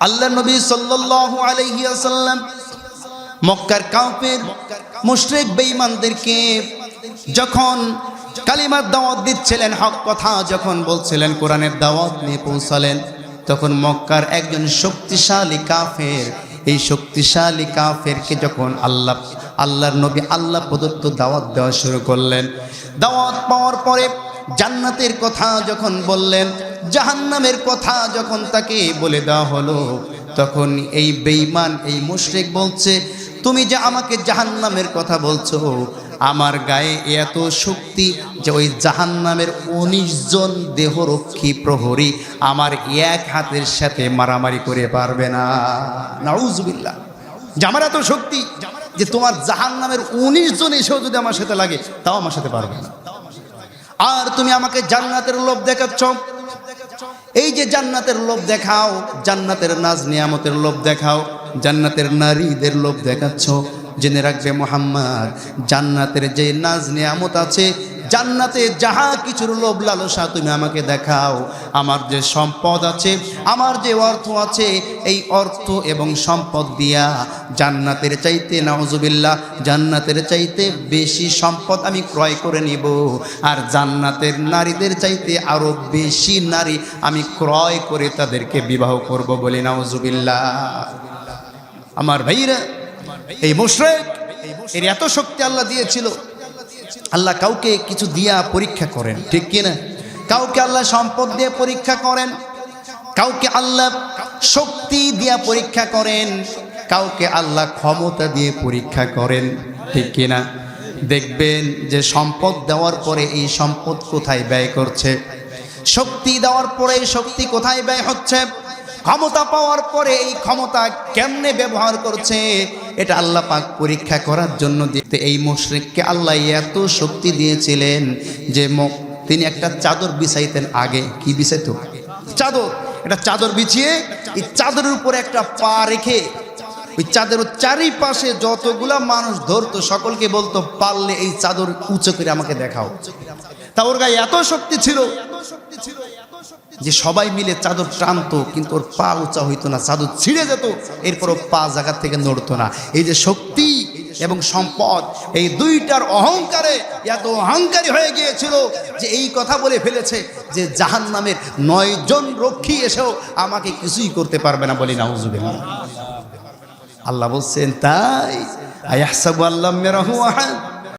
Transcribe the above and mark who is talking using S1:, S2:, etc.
S1: আল্লাহ নবী সাল্লাল্লাহু আলাইহি আসাল্লাম মক্কার কাউপের মুশরিক বেঈমানদেরকে যখন কালিমার দাওয়াত দিচ্ছিলেন, হক কথা যখন বলছিলেন, কোরআনের দাওয়াত নিয়ে পৌঁছালেন, তখন মক্কার একজন শক্তিশালী কাফের, এই শক্তিশালী কাফেরকে যখন আল্লাহ, আল্লাহর নবী আল্লাহ প্রদত্ত দাওয়াত দেওয়া শুরু করলেন। দাওয়াত পাওয়ার পরে জান্নাতের কথা যখন বললেন জাহান্নামের কথা যখন তাকে বলে দেওয়া হলো, তখন এই বেঈমান, এই মুশরিক বলছে, তুমি যে আমাকে জাহান্নামের কথা বলছো, আমার গায়ে এত শক্তি যে ওই জাহান্নামের উনিশ জন দেহরক্ষী প্রহরী আমার এক হাতের সাথে মারামারি করে পারবে না। নাউজুবিল্লাহ। যে আমার এত শক্তি যে তোমার জাহান্নামের উনিশ জন এসেও যদি আমার সাথে লাগে, তাও আমার সাথে পারবে না। আর তুমি আমাকে জান্নাতের লোভ দেখাচ্ছ এই যে জান্নাতের লোভ দেখাও, জান্নাতের নাজ নিয়ামতের লোভ দেখাও, জান্নাতের নারীদের লোভ দেখাচ্ছ। জেনে রাখবে মোহাম্মদ, জান্নাতের যে নাজ নিয়ামত আছে জান্নাতে যাহা কিছুর লোভ লালসা তুমি আমাকে দেখাও। আমার যে সম্পদ আছে, আমার যে অর্থ আছে, এই অর্থ এবং সম্পদ দিয়া জান্নাতের চাইতে, নাউজুবিল্লাহ, জান্নাতের চাইতে বেশি সম্পদ আমি ক্রয় করে নিব। আর জান্নাতের নারীদের চাইতে আরও বেশি নারী আমি ক্রয় করে তাদেরকে বিবাহ করব বলে নাউজুবিল্লাহ। আমার ভাইরা এই মুশরেক, এর এত শক্তি আল্লাহ দিয়েছিল। আল্লাহ কাউকে কিছু দিয়া পরীক্ষা করেন, ঠিক কিনা? কাউকে আল্লাহ সম্পদ দিয়ে পরীক্ষা করেন, কাউকে আল্লাহ শক্তি দিয়া পরীক্ষা করেন, কাউকে আল্লাহ ক্ষমতা দিয়ে পরীক্ষা করেন, ঠিক কিনা? দেখবেন যে সম্পদ দেওয়ার পরে এই সম্পদ কোথায় ব্যয় করছে? শক্তি দেওয়ার পরে শক্তি কোথায় ব্যয় হচ্ছে? ক্ষমতা পাওয়ার পরে এই ক্ষমতা কেমনে ব্যবহার করছে? এটা আল্লাহ পাক পরীক্ষা করার জন্য দিতে। এই মুশরিককে আল্লাহ এত শক্তি দিয়েছিলেন যে তিনি একটা চাদর বিছাইতেন আগে। কি বিছাইতো? চাদর। এটা চাদর বিছিয়ে এই চাদরের উপরে একটা পা রেখে ওই চাদর চারিপাশে যতগুলা মানুষ ধরতো, সকলকে বলতো, পারলে এই চাদর উঁচু করে আমাকে দেখাও। তা ওর গায়ে এত শক্তি ছিল। যে সবাই মিলে চাদর টানতো, কিন্তু ওর পা উঁচা হইতো না, চাদর ছিঁড়ে যেত, এরপরও পা জায়গা থেকে নড়তো না। এই যে শক্তি এবং সম্পদ, এই দুইটার অহংকারে এত অহংকারী হয়ে গিয়েছিল যে এই কথা বলে ফেলেছে যে জাহান নামের নয় জন রক্ষী এসেও আমাকে কিছুই করতে পারবে না বলি নাউজুবিল্লাহ। আল্লাহ বলছেন, তাই, আয়াহসাবু আল্লাহ মেরাহু আহাদ?